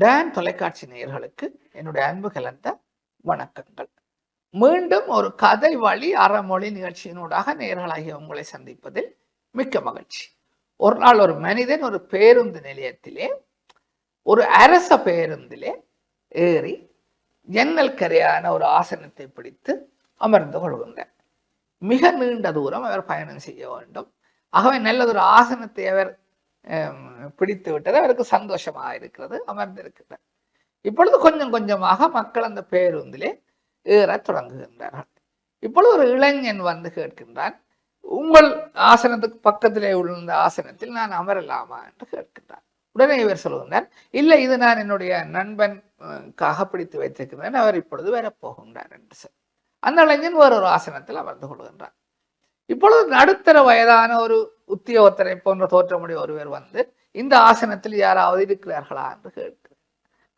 Don தொலைக்காட்சி நேயர்களுக்கு என்னுடைய அன்பு கலந்த வணக்கங்கள். மீண்டும் ஒரு கதை வழி அறமொழி நிகழ்ச்சியினூடாக நேயர்களாகிய உங்களை சந்திப்பதில் மிக்க மகிழ்ச்சி. ஒரு நாள் ஒரு மனிதன் ஒரு பேருந்து நிலையத்திலே ஒரு அரச பேருந்திலே ஏறி ஜன்னல் கரையான ஒரு ஆசனத்தை பிடித்து அமர்ந்து கொள்கின்றார் மிக நீண்ட தூரம் அவர் பயணம் செய்ய வேண்டும். ஆகவே நல்லதொரு ஆசனத்தை அவர் பிடித்து விட்டது அவருக்கு சந்தோஷமாக இருக்கிறது அமர்ந்திருக்கிறார் இப்பொழுது கொஞ்சம் கொஞ்சமாக மக்கள் அந்த பேருந்திலே ஏறத் தொடங்குகின்றார்கள் இப்பொழுது ஒரு இளைஞன் வந்து கேட்கின்றான் உங்கள் ஆசனத்துக்கு பக்கத்திலே உள்ள இந்த ஆசனத்தில் நான் அமரலாமா என்று கேட்கின்றான் உடனே இவர் சொல்லுகின்றார் இல்லை இது நான் என்னுடைய நண்பனுக்காக பிடித்து வைத்திருக்கின்றேன் அவர் இப்பொழுது வரப்போகின்றார் என்று சொல் அந்த இளைஞன் வேறொரு ஆசனத்தில் அமர்ந்து கொள்கின்றார் இப்பொழுது நடுத்தர வயதான ஒரு உத்தியோகத்தரை போன்ற தோற்றமுடைய ஒருவர் வந்து இந்த ஆசனத்தில் யாராவது இருக்கிறார்களா என்று கேட்கிறார்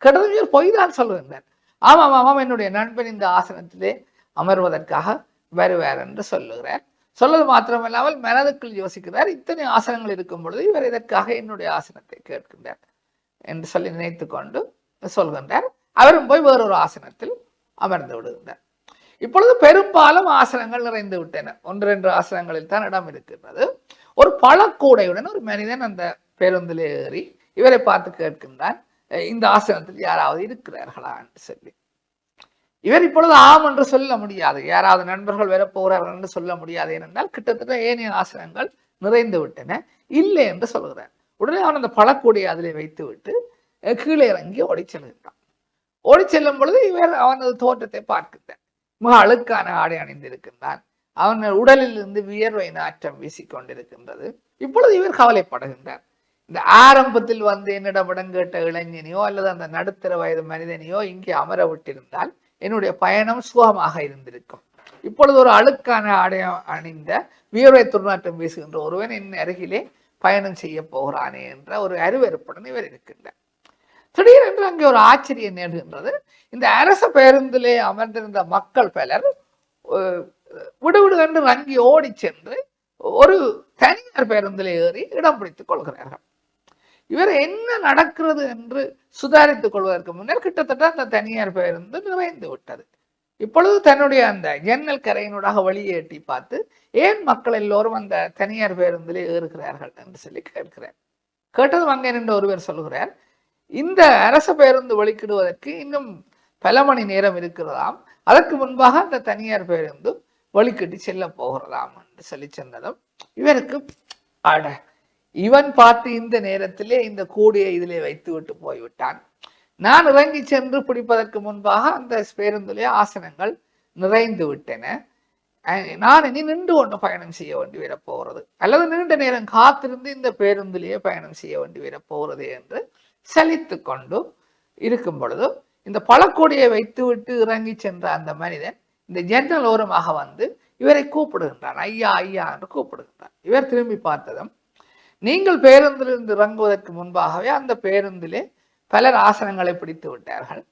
கடவுள் பொய் தான் சொல்லுகின்றார். ஆமாம் ஆமாம் என்னுடைய நண்பன் இந்த ஆசனத்திலே அமர்வதற்காக வருவார் என்று சொல்லுகிறார். சொல்வது மாத்திரமல்லாமல் மனதுக்குள் யோசிக்கிறார். இத்தனை ஆசனங்கள் இருக்கும் பொழுது இவர் இதற்காக என்னுடைய ஆசனத்தை கேட்கின்றார் என்று சொல்லி நினைத்து கொண்டு சொல்கின்றார். அவரும் போய் வேறொரு ஆசனத்தில் அமர்ந்து விடுகின்றார். இப்பொழுது பெரும்பாலும் ஆசனங்கள் நிறைந்து விட்டன. ஒன்று ரெண்டு ஆசனங்களில் தான் இடம் இருக்கின்றது. ஒரு பழக்கூடையுடன் ஒரு மனிதன் அந்த பேருந்தில் ஏறி இவரை பார்த்து கேட்கின்றான் இந்த ஆசனத்தில் யாராவது இருக்கிறார்களா? என்று சொல்லி. இவர் இப்பொழுது ஆம் என்று சொல்ல முடியாது. யாராவது நண்பர்கள் வரப்போகிறார்கள் என்று சொல்ல முடியாது. ஏனென்றால் கிட்டத்தட்ட ஏனைய ஆசனங்கள் நிறைந்து விட்டன. இல்லை என்று சொல்கிறார். உடனே அவன் அந்த பழக்கூடையை அதில் வைத்து விட்டு அஹ் கீழே இறங்கி ஓடி செல்கின்றான். ஓடி செல்லும் பொழுது இவர் அவனது தோற்றத்தை பார்க்கின்றான் மிக அழுக்கான ஆடை அணிந்திருக்கின்றான். அவன் உடலில் இருந்து வியர்வை நாற்றம் வீசிக்கொண்டிருக்கின்றது. இப்பொழுது இவர் கவலைப்படுகின்றார். இந்த ஆரம்பத்தில் வந்து என்னிடம் இடம் கேட்ட இளைஞனையோ அல்லது அந்த நடுத்தர வயது மனிதனையோ இங்கே அமர விட்டிருந்தால் என்னுடைய பயணம் சுகமாக இருந்திருக்கும். இப்பொழுது ஒரு அழுக்கான ஆடை அணிந்த வியர்வை துர்நாற்றம் வீசுகின்ற ஒருவன் என் அருகிலே பயணம் செய்ய போகிறானே என்ற ஒரு அருவருப்புடன் இவர் இருக்கின்றார். திடீரென்று அங்கே ஒரு ஆச்சரியம் நேடுகின்றது இந்த அரச பேருந்திலே அமர்ந்திருந்த மக்கள் பலர் விடுவிடு வங்கி ரங்கி ஓடி சென்று ஒரு தனியார் பேருந்தில் ஏறி இடம் பிடித்துக் கொள்கிறார்கள். இவர் என்ன நடக்கிறது என்று சுதாரித்துக் கொள்வதற்கு முன்னர் கிட்டத்தட்ட அந்த தனியார் பேருந்து நிறைந்து விட்டது. இப்பொழுது தன்னுடைய அந்த ஜன்னல் கரையினூடாக வெளியே எட்டி பார்த்து ஏன் மக்கள் எல்லோரும் அந்த தனியார் பேருந்திலே ஏறுகிறார்கள்? என்று சொல்லி கேட்கிறார் கேட்டது அங்கே நின்று ஒருவர் சொல்லுகிறார் இந்த அரச பேருந்து வெளிக்கிடுவதற்கு இன்னும் பல மணி நேரம் இருக்கிறதாம். அதற்கு முன்பாக அந்த தனியார் பேருந்து வழிக்கிட்டு செல்ல போகிறதாம் என்று சொல்லி சொன்னதும் இவருக்கு அட இவன் பார்த்து இந்த நேரத்திலே இந்த கூடையை இதிலே வைத்து விட்டு போய்விட்டான். நான் இறங்கி சென்று பிடிப்பதற்கு முன்பாக அந்த பேருந்திலே ஆசனங்கள் நிறைந்து விட்டன. அஹ் நான் இனி நின்று கொண்டு பயணம் செய்ய வேண்டி வரப்போகிறது. அல்லது நீண்ட நேரம் காத்திருந்து இந்த பேருந்திலேயே பயணம் செய்ய வேண்டி வரப்போகிறது என்று சலித்து கொண்டு இருக்கும் பொழுது இந்த பழக்கொடியை வைத்துவிட்டு இறங்கி சென்ற அந்த மனிதன் இந்த ஜன்னல் ஓரமாக வந்து இவரை கூப்பிடுகின்றான் ஐயா ஐயா என்று கூப்பிடுகின்றான் இவர் திரும்பி பார்த்ததும் நீங்கள் பேருந்திலிருந்து இறங்குவதற்கு முன்பாகவே அந்த பேருந்திலே பலர் ஆசனங்களை பிடித்து விட்டார்கள்.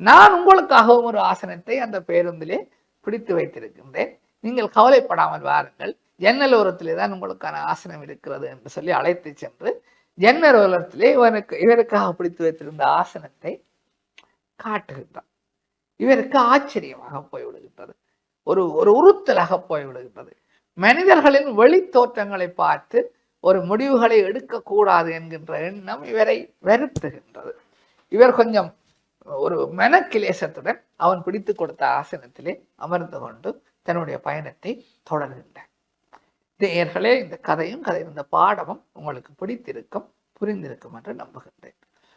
நான் உங்களுக்காகவும் ஒரு ஆசனத்தை அந்த பேருந்திலே பிடித்து வைத்திருக்கின்றேன். நீங்கள் கவலைப்படாமல் வாருங்கள். ஜன்னல் ஓரத்திலே தான் உங்களுக்கான ஆசனம் இருக்கிறது என்று சொல்லி அழைத்து சென்று ஜன்னல் ஓரத்திலே இவனுக்கு இவருக்காக பிடித்து வைத்திருந்த ஆசனத்தை காட்டுகின்றான். இவருக்கு ஆச்சரியமாக போய்விடுகின்றது ஒரு ஒரு உறுத்தலாக போய்விடுகின்றது மனிதர்களின் வெளி தோற்றங்களை பார்த்து ஒரு முடிவுகளை எடுக்கக்கூடாது என்கின்ற எண்ணம் இவரை வருத்துகின்றது. இவர் கொஞ்சம் ஒரு மனக்கிலேசத்துடன் அவன் பிடித்து கொடுத்த ஆசனத்திலே அமர்ந்து கொண்டு தன்னுடைய பயணத்தை தொடர்கின்றார். நேயர்களே இந்த கதையும் கதை இந்த பாடமும் உங்களுக்கு பிடித்திருக்கும் புரிந்திருக்கும் என்று நம்புகின்றேன்.